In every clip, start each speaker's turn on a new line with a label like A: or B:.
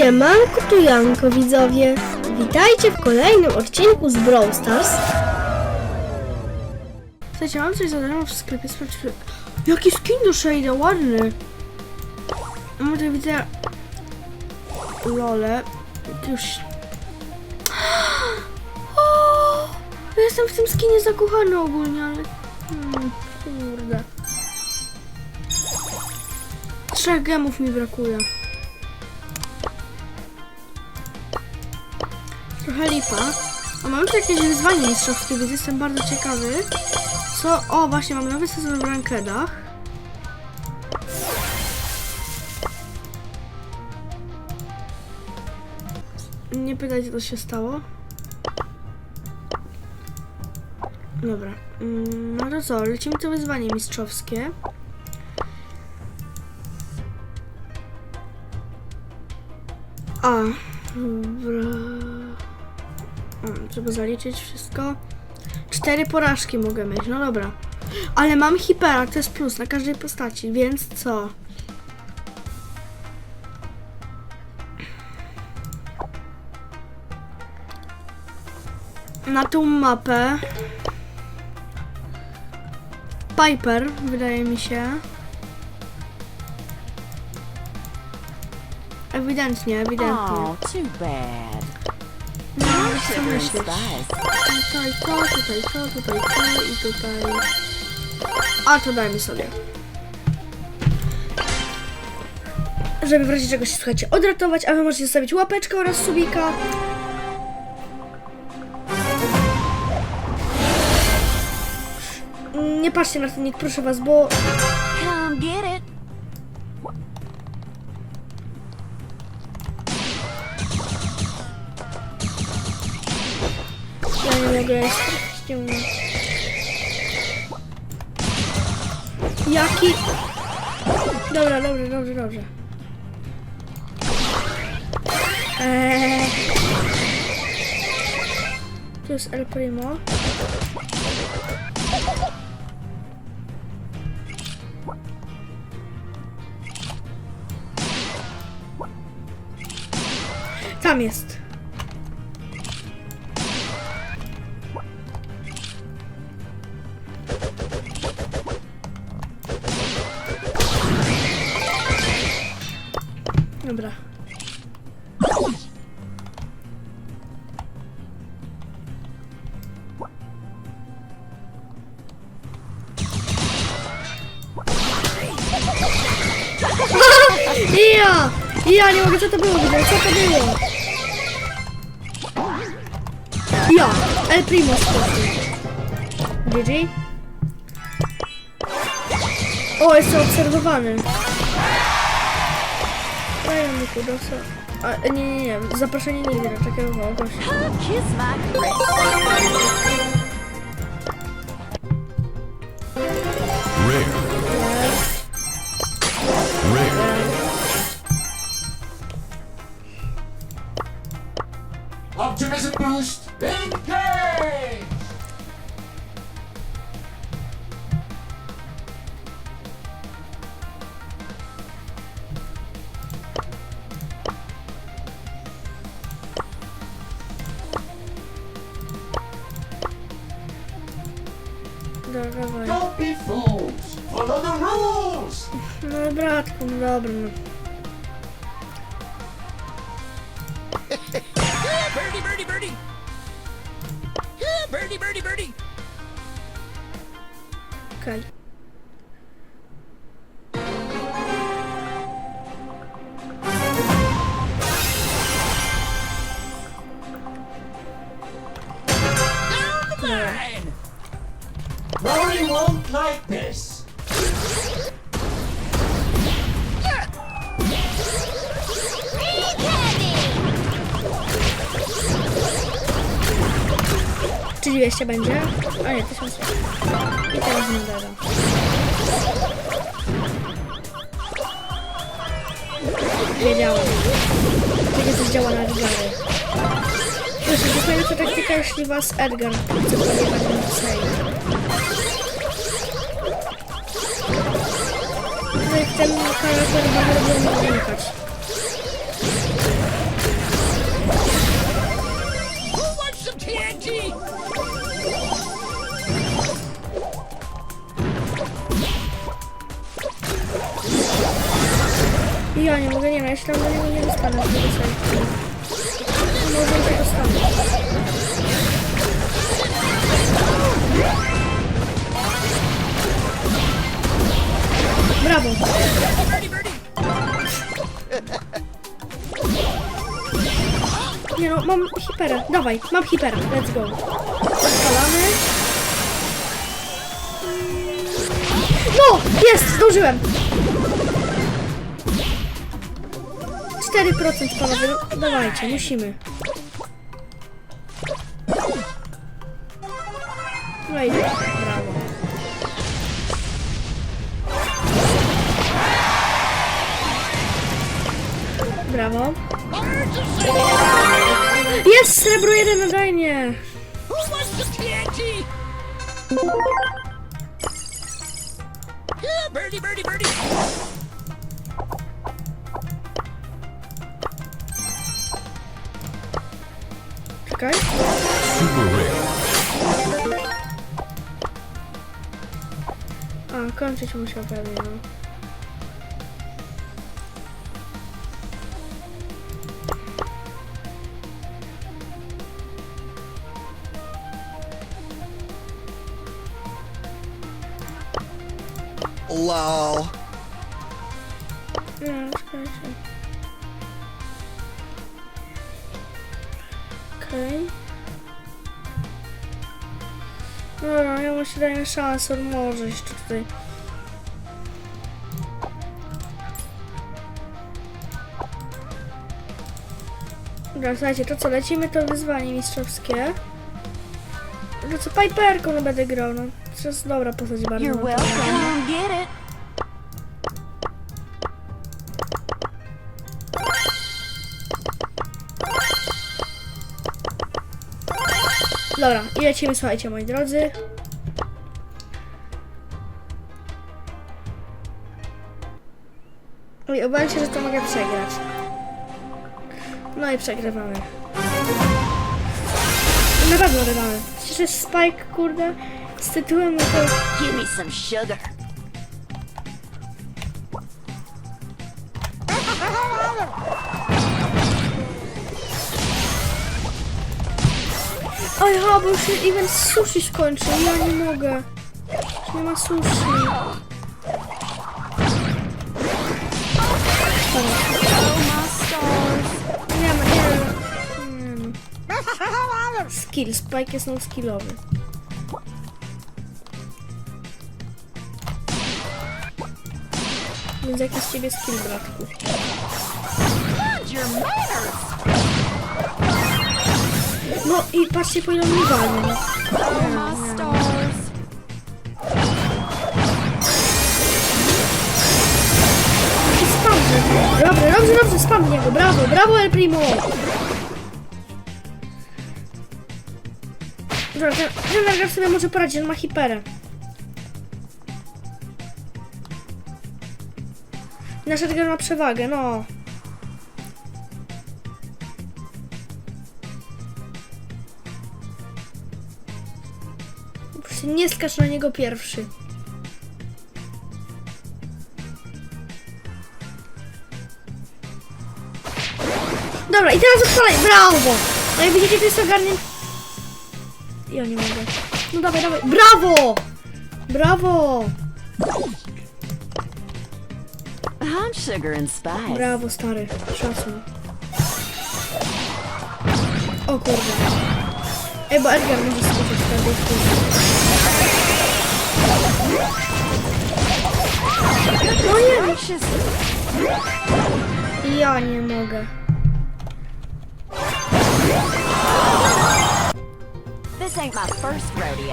A: Siemanko tu Janko widzowie. Witajcie w kolejnym odcinku z Brawl Stars. Słuchajcie, mam coś za darmo w sklepie. Sprawdźmy. Jaki skin do Shade'a, ładny. Mam tutaj widzę... Lole. Już... O! Ja jestem w tym skinie zakochany ogólnie, ale... Hmm, kurde. Trzech gemów mi brakuje. Lipa. A mamy tu jakieś wyzwanie mistrzowskie, więc jestem bardzo ciekawy. Co? O, właśnie, mamy nowy sezon w rankedach. Nie pytajcie, co się stało. Dobra. Mm, No to co, lecimy to wyzwanie mistrzowskie. A, dobra. Trzeba zaliczyć wszystko. Cztery porażki mogę mieć, no dobra. Ale mam hipera, to jest plus na każdej postaci, więc co? Na tą mapę Piper, wydaje mi się. Ewidentnie, ewidentnie.
B: Oh, too bad.
A: No, co myślisz? Tutaj to, tutaj to, tutaj to i tutaj. A to dajmy sobie. Żeby w razie czegoś słuchajcie odratować, a wy możecie zostawić łapeczkę oraz subika. Nie patrzcie na ten nick, proszę was, bo Jaki? Dobra, dobrze, dobrze, dobrze. Eee. Tu jest El Primo. Tam jest. Ja! Ja nie mogę, co to było, co to było? Ja! El Primo. GG. O, jestem obserwowany. Daję mu kudosa. A, nie, nie, nie. Zaproszenie nie gra takiego gościa.
C: Optimism boost. Engage!
A: Dobra.
C: Don't be fools. Follow the rules.
A: No bratku, no dobra, no. 200 będzie? A nie, 1000. I teraz nie dada. Wiedziałem. Takie coś działa na Edgary. Proszę, to jest najlepsza taktyka, jeśli was Edgar chce podjechać na save. Tutaj ten charakter bardzo lubię unikać. Ja się tam do niego nie dostanę. z sajtu. Może się dostanę. Brawo. Nie no, mam hipera. Dawaj, mam hipera. Let's go. Odpalamy. No! Jest! Zdążyłem! 4% panowie. No, dawajcie, musimy. No i brawo. Brawo. Jest srebro jeden nadajnie.
D: Who wants the TNT? Yeah, birdie, birdie, birdie.
A: Czekaj. A, kończyć musiał pewnie, no.
E: Lol.
A: Daję szansę, on może jeszcze tutaj. Dobra, słuchajcie, to co, lecimy to wyzwanie mistrzowskie. No co, Piperką no będę grał, no. To jest dobra postać bardzo.
B: You're welcome. Come get it.
A: Dobra, i lecimy, słuchajcie, moi drodzy. Oj, obawiam się, że to mogę przegrać. No i przegrywamy. Na pewno grywamy. Przecież jest Spike, kurde, z tytułem, no to...
B: Give me some sugar.
A: Oj, ha, bo już się event sushi skończył, ja nie mogę. Nie ma sushi. Nie ma, nie ma. No. Skill, Spike jest non skillowy. Więc jaki z ciebie skill, bratku? No i patrzcie po ile mi walnie. Dobrze, dobrze, dobrze, spam niego, brawo, brawo El Primo! Dobra, ten, ten Nargar sobie może poradzić, on ma hiperę. Nasz Edgar ma przewagę, no. Po prostu Nie skacz na niego pierwszy. Dobra, i teraz odpalaj, brawo! No i widzicie, to jest ogarnię... Ja nie mogę. No dawaj, dawaj, brawo! Brawo!
B: I'm sugar and spice.
A: Brawo, stary, szacun. O kurde. Ej, bo Edgar może skoczyć w każdej chwili. No nie, ja nie mogę.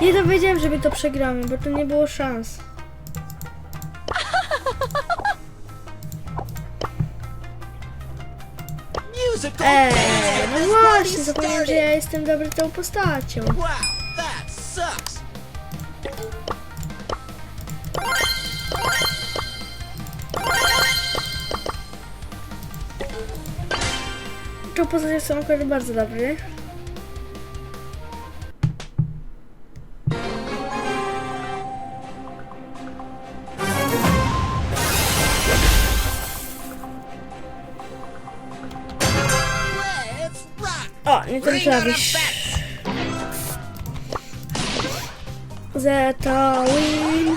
A: Nie dowiedziałem, że my to przegramy, bo to nie było szans. Eee, no właśnie, zapomniałem, że ja jestem dobry tą postacią.
D: Wow, that sucks.
A: Tą postacią są akurat bardzo dobry. O, nie ten
D: Bring on a
A: klawisz.
D: bat.
A: Zeta win.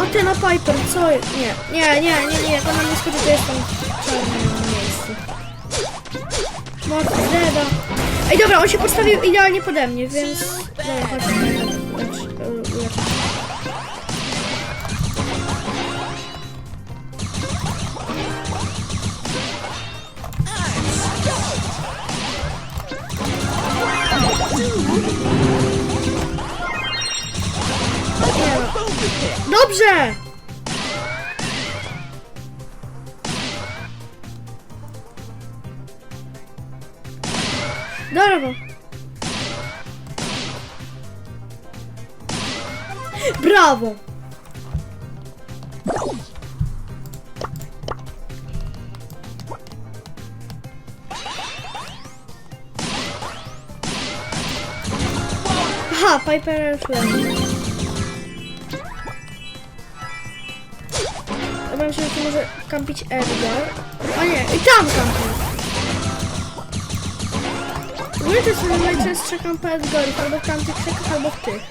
A: O, ten na Piper, co jest? Nie, nie, nie, nie, nie, jak ona nie schodzi, to jestem w czarnym miejscu. Moc Zeda. Ej, dobra, on się postawił idealnie pode mnie, więc... Dobra. Dobrze! Brawo! Brawo! Aha, Piper Flame. Ja myślę, że tu może kampić Edgar. O nie, i tam kampi. W ogóle to jest najczęstsza kampa Edgarów, albo w tamtych krzakach, albo w tych.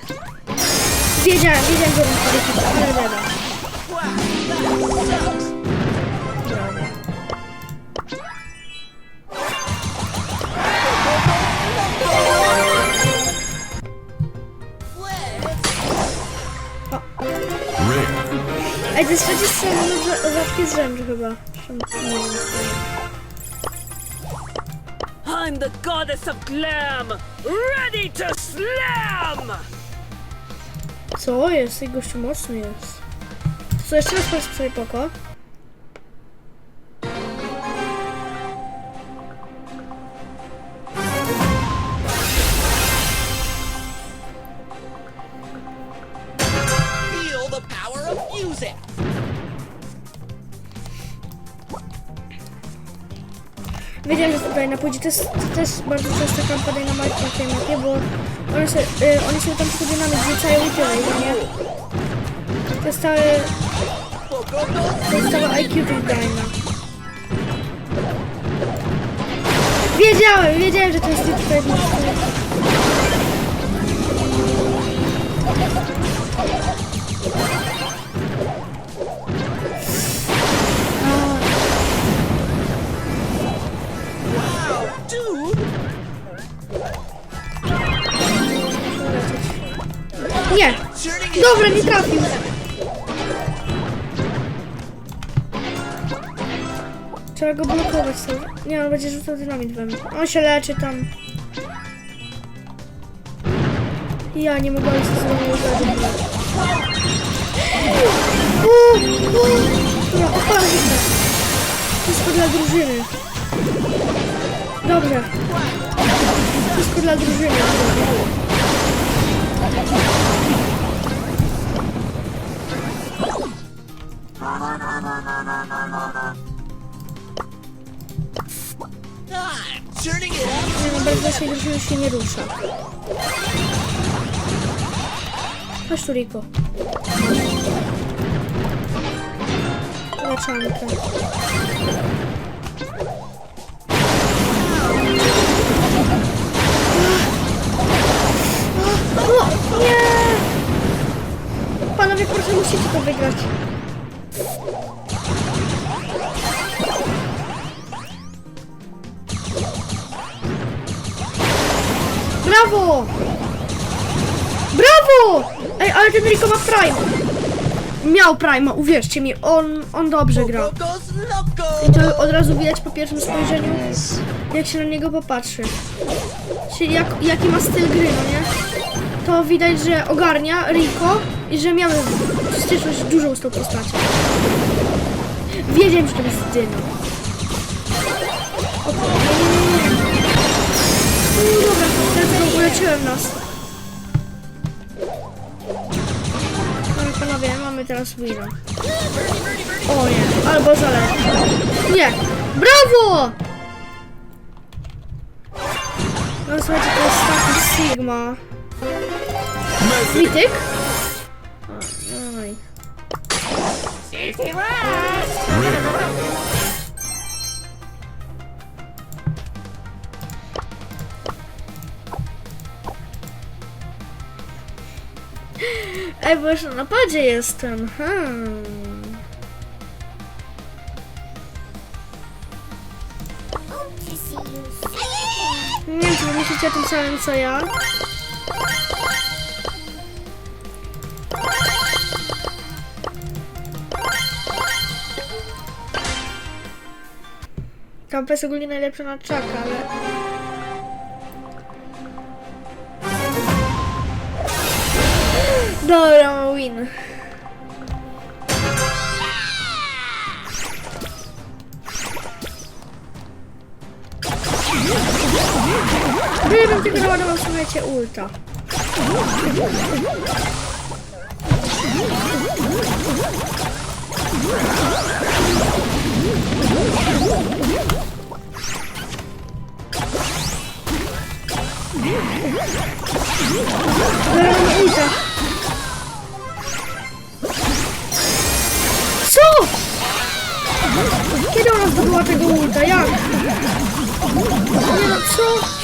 A: Wiedziałem, wiedziałem, że on ale wiadomo. Ej, to jest trzeci strzał za rzadkie z rzędu chyba.
E: I'm the goddess of glam, ready to slam!
A: Co jest? Tej gościu mocny jest. Co, jeszcze raz sobie poko. Na pójdzie. To jest też bardzo często kampa Dynamite na tej mapie, bo one sobie, y, oni sobie tam tylko dynamit rzucają i tyle, nie? To jest całe... To jest całe IQ tych Dyna. Wiedziałem, wiedziałem, że to jest tutaj Dobra, nie trafił! Trzeba go blokować sobie. Nie, on będzie rzucał dynamit we mnie. On się leczy tam. Ja nie mogę się zrobić Dobra, odpalam hitę. Wszystko dla drużyny. Dobrze. Wszystko dla drużyny. Nie no, bez drużyny się nie rusza. Chodź tu, Riko. Leczankę. Panowie, proszę, musicie to wygrać. Brawo! Brawo! Ej, ale ten Rico ma Prime. Miał Prime, uwierzcie mi, on, on dobrze gra. I to od razu widać po pierwszym spojrzeniu, jak się na niego popatrzy. Czyli jak, jaki ma styl gry, no nie? To widać, że ogarnia Rico i że miał styczność dużą z tą postacią. Wiedziałem, że to jest Dyno. O, nie, nie, nie, nie. U, dobra, teraz uleczyłem nas. Dobra, panowie, mamy teraz wina. O nie, albo zależy. Nie! Brawo! No słuchajcie, to jest taki Sigma. Mityk? Ej, bo już na no napadzie jestem. Hmm. Nie wiem, czy wy myślicie o tym samym co ja. Kampa jest ogólnie najlepsza na czaka, ale... Dobra, win. Gdybym tylko naładował, słuchajcie, ulta. Dobra, ulta. Co? Kiedy ona zdobyła tego ulta? Jak? Nie no, co?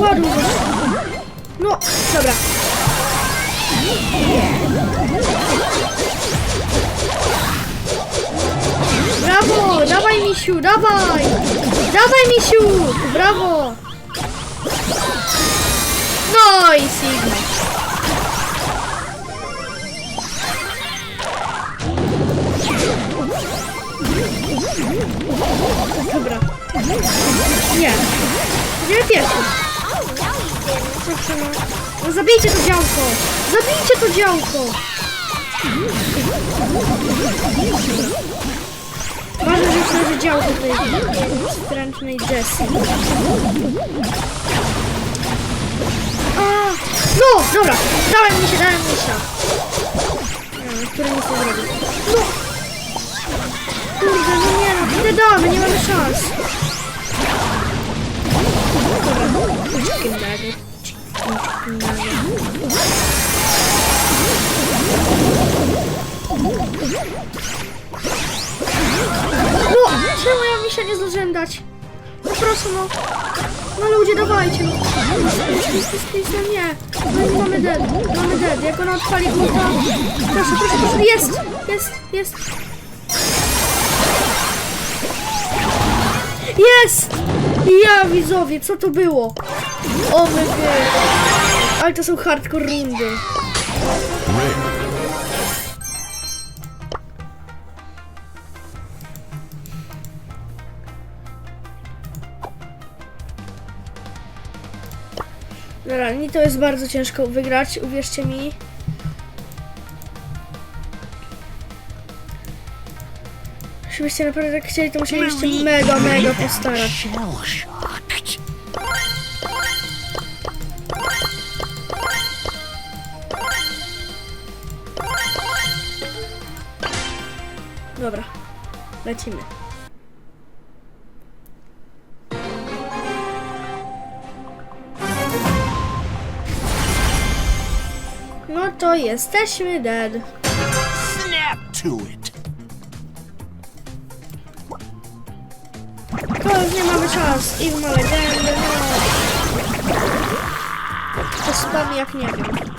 A: Ładuj. No, dobra. Brawo! Dawaj, misiu, dawaj! Dawaj, misiu! Brawo! No i Sigma. Zabijcie to działko! Zabijcie to działko! Ważne, że już leży działko tej stręcznej Jessie. A, no, dobra, dałem mi się, dałem mi się. Wiem, który nic nie zrobił. No! Kurde, no nie no, nie damy, nie mamy szans. Dobra, chicken No, czemu ja mi się nie zdążyłem dać? No proszę, no. No ludzie, dawajcie, no. No nie. No mamy dead, mamy dead. Jak ona odpali ulta... Proszę, proszę, proszę, jest, jest, jest. Jest! Ja widzowie, co to było? O my God. Ale to są hardcore rundy. Dobra, mi to jest bardzo ciężko wygrać, uwierzcie mi. Żebyście naprawdę tak chcieli, to musielibyście mega, mega postarać. Lecimy. No to jesteśmy dead.
D: Snap to it.
A: To już nie mamy czas. Ich ma legendy, no. To spam jak nie wiem.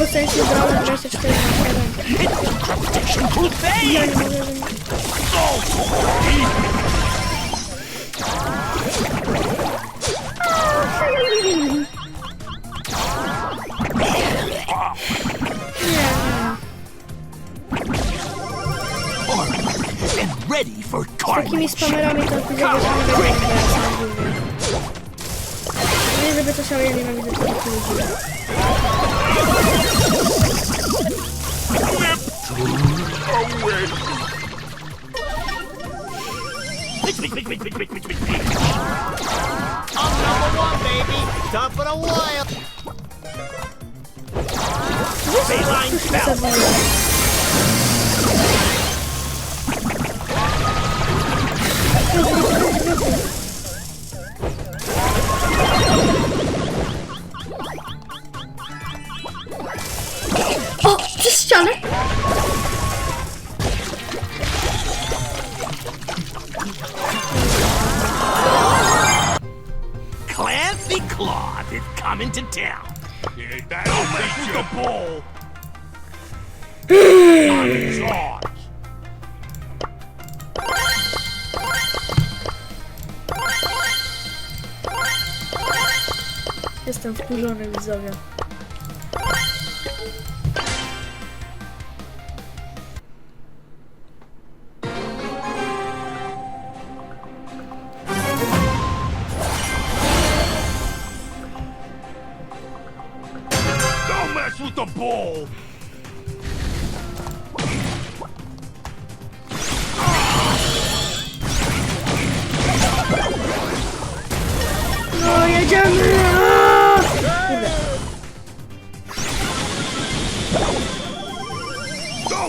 A: Spotkałem się z 24 na 7. Ja nie mogę, że nie.
D: And ready for
A: Takimi
D: carnage.
A: spamerami to widzę, że nie będę Nie żeby coś, ale ja nienawidzę takich ludzi.
D: Top of the wild. Bayline spell. Coming to town. That'll make you the.
A: Jestem wkurzony, widzowie.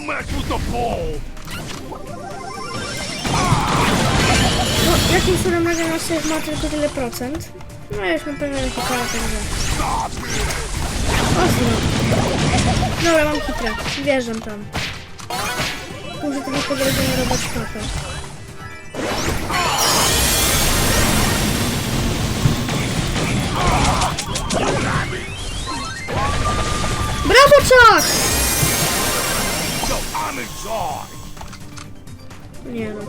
D: Don't mess with the bull.
A: No, jakim cudem nagle na save ma tylko tyle procent? No, ja już mam pewien hipera, także... Ostro. Dobra, mam hipra. Wjeżdżam tam. Muszę trochę po drodze nie robić mapę. Brawo, Chuck! Nie no.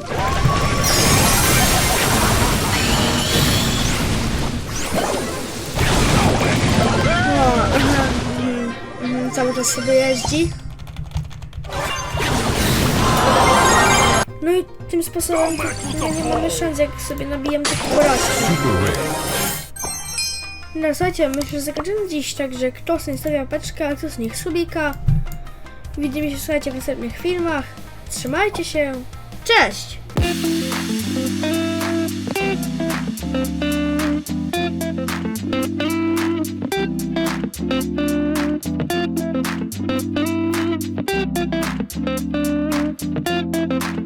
A: O, aha, mhm, cały czas sobie jeździ. No i tym sposobem nie mamy szans, jak sobie nabijam takie porażki. No słuchajcie, myślę, że zakończymy dziś, także kto sobie stawia łapeczkę, a kto z nich subika. Widzimy się, słuchajcie, w następnych filmach. Trzymajcie się. Cześć! Thank you.